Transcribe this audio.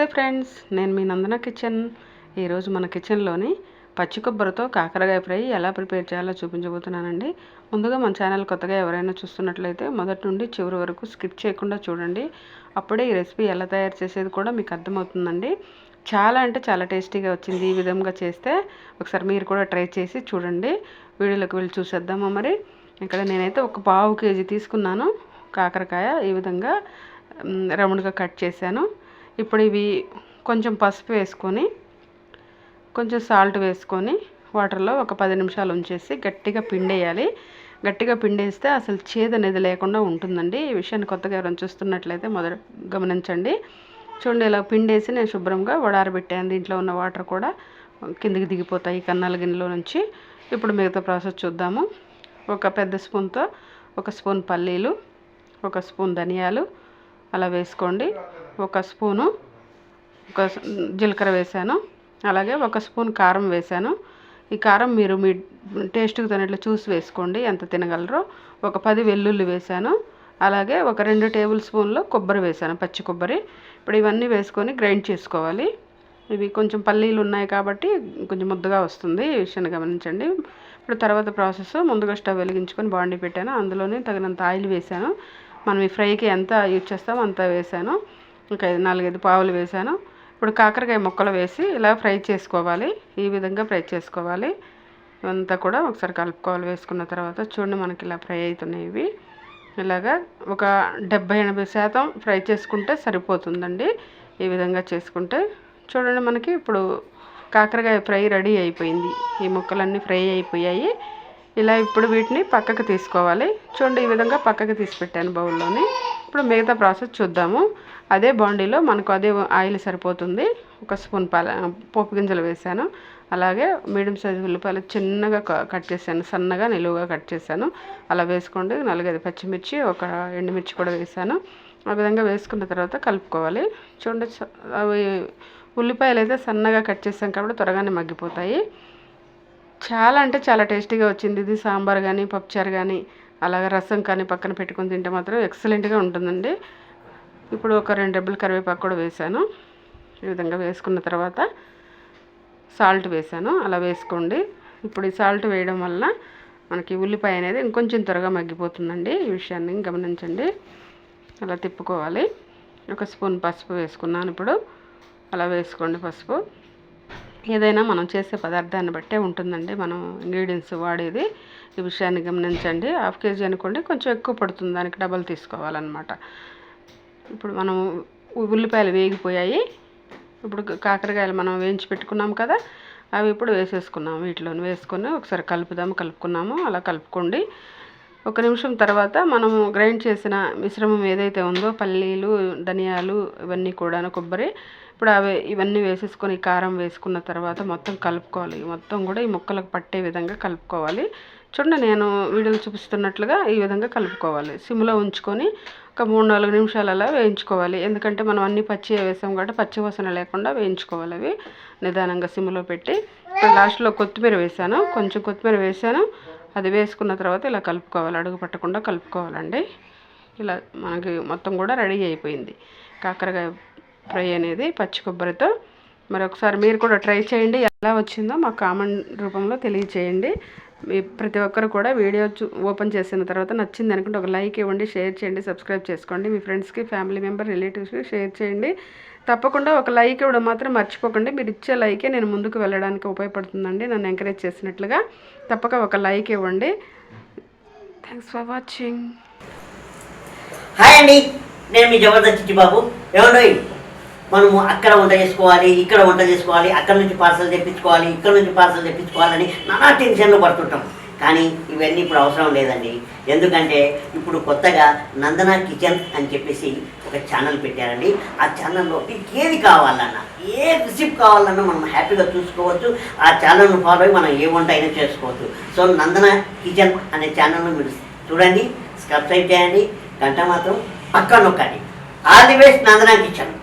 నమస్తే ఫ్రెండ్స్ నేను మీ నందన కిచెన్. ఈరోజు మన కిచెన్లోని పచ్చి కొబ్బరితో కాకరకాయ ఫ్రై ఎలా ప్రిపేర్ చేయాలో చూపించబోతున్నానండి. ముందుగా మన ఛానల్ కొత్తగా ఎవరైనా చూస్తున్నట్లయితే మొదటి నుండి చివరి వరకు స్కిప్ చేయకుండా చూడండి. అప్పుడే ఈ రెసిపీ ఎలా తయారు చేసేది కూడా మీకు అర్థమవుతుందండి. చాలా అంటే చాలా టేస్టీగా వచ్చింది ఈ విధంగా చేస్తే ఒకసారి మీరు కూడా ట్రై చేసి చూడండి. వీడియోలోకి వెళ్ళి చూసేద్దామా మరి? ఇక్కడ నేనైతే ఒక పావు కేజీ తీసుకున్నాను కాకరకాయ. ఈ విధంగా రౌండ్గా కట్ చేశాను. ఇప్పుడు ఇవి కొంచెం పసుపు వేసుకొని కొంచెం సాల్ట్ వేసుకొని వాటర్లో ఒక పది నిమిషాలు ఉంచేసి గట్టిగా పిండేయాలి. గట్టిగా పిండేస్తే అసలు చేదు అనేది లేకుండా ఉంటుందండి. ఈ విషయాన్ని కొత్తగా ఎవరైనా చూస్తున్నట్లయితే మొదట గమనించండి. చూడండి ఇలా పిండేసి నేను శుభ్రంగా వడారబెట్టాను. దీంట్లో ఉన్న వాటర్ కూడా కిందికి దిగిపోతాయి కన్నాల గిన్నెలో నుంచి. ఇప్పుడు మిగతా ప్రాసెస్ చూద్దాము. ఒక పెద్ద స్పూన్తో ఒక స్పూన్ పల్లీలు ఒక స్పూన్ ధనియాలు అలా వేసుకోండి. ఒక స్పూను ఒక జీలకర్ర వేసాను. అలాగే ఒక స్పూన్ కారం వేసాను. ఈ కారం మీరు మీ టేస్ట్కి తగినట్లు చూసి వేసుకోండి ఎంత తినగలరో. ఒక పది వెల్లుల్లి వేసాను. అలాగే ఒక రెండు టేబుల్ స్పూన్లు కొబ్బరి వేసాను పచ్చి కొబ్బరి. ఇప్పుడు ఇవన్నీ వేసుకొని గ్రైండ్ చేసుకోవాలి. ఇవి కొంచెం పల్లీలు ఉన్నాయి కాబట్టి కొంచెం ముద్దగా వస్తుంది ఈ విషయాన్ని గమనించండి. ఇప్పుడు తర్వాత ప్రాసెస్ ముందుగా స్టవ్ వెలిగించుకొని బాండి పెట్టాను. అందులోనే తగినంత ఆయిల్ వేసాను. మనం ఈ ఫ్రైకి ఎంత యూజ్ చేస్తామో అంత వేసాను. ఇంకా ఐదు నాలుగైదు పావులు వేసాను ఇప్పుడు కాకరకాయ ముక్కలు వేసి ఇలా ఫ్రై చేసుకోవాలి. ఈ విధంగా ఫ్రై చేసుకోవాలి. ఇవంతా కూడా ఒకసారి కలుపుకోవాలి. వేసుకున్న తర్వాత చూడండి మనకి ఇలా ఫ్రై అవుతున్నాయి ఇవి. ఇలాగా ఒక డెబ్బై ఎనభై శాతం ఫ్రై చేసుకుంటే సరిపోతుందండి. ఈ విధంగా చేసుకుంటే చూడండి మనకి ఇప్పుడు కాకరకాయ ఫ్రై రెడీ అయిపోయింది. ఈ ముక్కలన్నీ ఫ్రై అయిపోయాయి. ఇలా ఇప్పుడు వీటిని పక్కకు తీసుకోవాలి. చూడండి ఈ విధంగా పక్కకు తీసి పెట్టాను బౌల్లోని. ఇప్పుడు మిగతా ప్రాసెస్ చూద్దాము. అదే బాండీలో మనకు అదే ఆయిల్ సరిపోతుంది. ఒక స్పూన్ పాల పోపు గింజలు వేసాను. అలాగే మీడియం సైజు ఉల్లిపాయలు చిన్నగా క- కట్ చేశాను. సన్నగా నిలువుగా కట్ చేశాను. అలా వేసుకోండి. నాలుగైదు పచ్చిమిర్చి ఒక ఎండుమిర్చి కూడా వేసాను. ఆ విధంగా వేసుకున్న తర్వాత కలుపుకోవాలి. చూడండి అవి ఉల్లిపాయలు అయితే సన్నగా కట్ చేసాం కాబట్టి త్వరగానే మగ్గిపోతాయి. చాలా అంటే చాలా టేస్టీగా వచ్చింది. ఇది సాంబార్ కానీ పప్పుచారు కానీ అలాగే రసం కానీ పక్కన పెట్టుకొని తింటే మాత్రం ఎక్సలెంట్గా ఉంటుందండి. ఇప్పుడు ఒక రెండు డబ్బులు కరివేపాకు కూడా వేసాను. ఈ విధంగా వేసుకున్న తర్వాత సాల్ట్ వేసాను. అలా వేసుకోండి. ఇప్పుడు ఈ సాల్ట్ వేయడం వల్ల మనకి ఉల్లిపాయ అనేది ఇంకొంచెం త్వరగా మగ్గిపోతుందండి. ఈ విషయాన్ని గమనించండి. అలా తిప్పుకోవాలి. ఒక స్పూన్ పసుపు వేసుకున్నాను ఇప్పుడు. అలా వేసుకోండి పసుపు. ఏదైనా మనం చేసే పదార్థాన్ని బట్టే ఉంటుందండి. మనం ఇంగ్రీడియంట్స్ వాడేది ఈ విషయాన్ని గమనించండి. హాఫ్ కేజీ అనుకోండి కొంచెం ఎక్కువ పడుతుంది. దానికి డబల్ తీసుకోవాలన్నమాట. ఇప్పుడు మనం ఉల్లిపాయలు వేగిపోయాయి. ఇప్పుడు కాకరకాయలు మనం వేయించి పెట్టుకున్నాం కదా అవి ఇప్పుడు వేసేసుకున్నాం. వీటిలో వేసుకొని ఒకసారి కలుపుదాము కలుపుకున్నాము. అలా కలుపుకోండి. ఒక నిమిషం తర్వాత మనము గ్రైండ్ చేసిన మిశ్రమం ఏదైతే ఉందో పల్లీలు ధనియాలు ఇవన్నీ కూడాను కొబ్బరి ఇప్పుడు అవి ఇవన్నీ వేసేసుకొని కారం వేసుకున్న తర్వాత మొత్తం కలుపుకోవాలి. మొత్తం కూడా ఈ ముక్కలకు పట్టే విధంగా కలుపుకోవాలి. చూడండి నేను వీడియోలు చూపిస్తున్నట్లుగా ఈ విధంగా కలుపుకోవాలి. సిమ్లో ఉంచుకొని ఒక మూడు నాలుగు నిమిషాలు అలా వేయించుకోవాలి. ఎందుకంటే మనం అన్ని పచ్చి వేసాం కాబట్టి పచ్చి వాసన లేకుండా వేయించుకోవాలి అవి. నిదానంగా సిమ్లో పెట్టి లాస్ట్లో కొత్తిమీర వేసాను. కొంచెం కొత్తిమీర వేసాను. అది వేసుకున్న తర్వాత ఇలా కలుపుకోవాలి. అడుగు పట్టకుండా కలుపుకోవాలండి. ఇలా మనకి మొత్తం కూడా రెడీ అయిపోయింది. కాకరకాయ ఫ్రై అనేది పచ్చి కొబ్బరితో. మరి ఒకసారి మీరు కూడా ట్రై చేయండి. ఎలా వచ్చిందో మా కామెంట్ రూపంలో తెలియచేయండి. మీ ప్రతి ఒక్కరు కూడా వీడియో ఓపెన్ చేసిన తర్వాత నచ్చింది అనుకుంటే ఒక లైక్ ఇవ్వండి షేర్ చేయండి సబ్స్క్రైబ్ చేసుకోండి. మీ ఫ్రెండ్స్కి ఫ్యామిలీ మెంబర్ రిలేటివ్స్కి షేర్ చేయండి. తప్పకుండా ఒక లైక్ ఇవ్వడం మాత్రం మర్చిపోకండి. మీరు ఇచ్చే లైకే నేను ముందుకు వెళ్ళడానికి ఉపయోగపడుతుందండి. నన్ను ఎంకరేజ్ చేసినట్లుగా తప్పక ఒక లైక్ ఇవ్వండి. థ్యాంక్స్ ఫర్ వాచింగ్ హాయ్ అండి. నేను మీ జబర్దస్త్ బాబు ఏమండి మనము అక్కడ వంట చేసుకోవాలి ఇక్కడ వంట చేసుకోవాలి అక్కడ నుంచి పార్సల్ తెప్పించుకోవాలి ఇక్కడ నుంచి పార్సల్ తెప్పించుకోవాలని నానా టెన్షన్లు పడుతుంటాం. కానీ ఇవన్నీ ఇప్పుడు అవసరం లేదండి. ఎందుకంటే ఇప్పుడు కొత్తగా నందన కిచెన్ అని చెప్పేసి ఒక ఛానల్ పెట్టారండి. ఆ ఛానల్లో మీకు ఏది కావాలన్నా ఏ రిసిప్ కావాలన్నా మనం హ్యాపీగా చూసుకోవచ్చు. ఆ ఛానల్ను ఫాలో అయ్యి మనం ఏ వంట అయినా చేసుకోవచ్చు. సో నందన కిచెన్ అనే ఛానల్ను మీరు చూడండి సబ్స్క్రైబ్ చేయండి. గంట మాత్రం పక్క నొక్కండి. All the best Nandana kitchen.